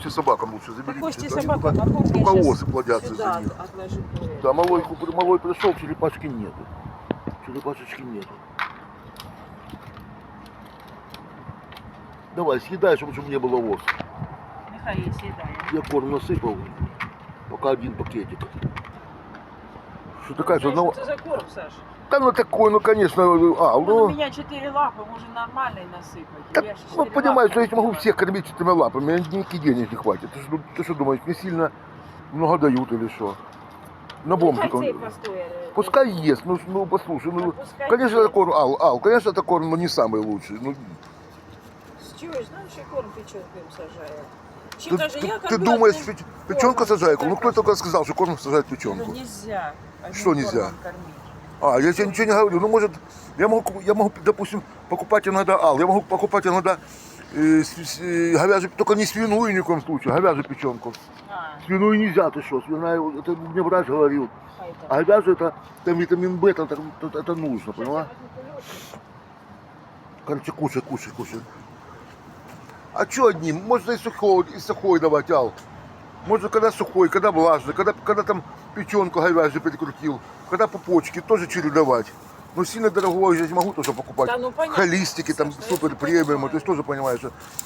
кости собакам лучше заберите. Кости Они собакам, только- а корм я только щас осы плодятся Сюда из-за них. отложи. Да, малой, куп- малой пришел, черепашки нету. Черепашечки нету. Давай, съедай, чтобы, чтобы не было ос. Нехай її сідає. Я корм насыпал. Пока один пакетик. Что такая, что Знаєш, одного... Що це за корм, Саш? Да ну такой, ну конечно, а, Ну, у ну... меня четыре лапы, можно нормальный насыпать. Так, Я ж ну, четыре понимаешь, лапы что я не могу купила. всех кормить четырьмя лапами, мне никаких денег не хватит. Ты что, ты что думаешь, мне сильно много дают или что? На бомжик. Нехай цей он- постоє. Пускай ест, ну, ну послушай, ну, Да пускай конечно, ест. это корм, Ал, Ал, конечно, это корм, но не самый лучший. Ну, Чуєш, знаєш, я корм печенкою сажаю. Ще ты, ты- я ты думаешь, печ- печенка сажает? Ну, кто только сказал, что корм сажает Ну, печенку? нельзя. Что нельзя? кормить. А, я тебе ничего не говорю. Ну, может, я могу, я могу, допустим, покупать иногда ал, я могу покупать иногда э, с- э, говяжий, только не свиную ни в коем случае, говяжью печенку. А, Свиную нельзя, ты что, свиная, это мне врач говорил. А говяжью это, там витамин В, это, это, это нужно, поняла? Короче, кушай, кушай, кушай. А что одним? Можно и сухой, и сухой давать, Ал. Можно когда сухой, когда влажный, когда, когда там печенку говяжью перекрутил, когда пупочки, тоже чередовать. Но сильно дорогого я не могу тоже покупать. Да ну, понятно. Холистики, там Саша, супер понимаю. то есть тоже понимаешь,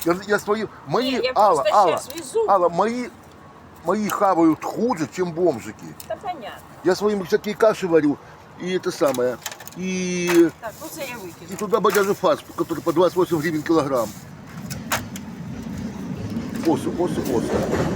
я, я свои, мои, Не, я Алла, Алла. Алла, мои, мои хавают хуже, чем бомжики. Та понятно. Я своим всякие каши варю, и это самое, и Так, ну и туда бодяжий фарш, который по 28 гривен килограмм. Осы, осы, осы.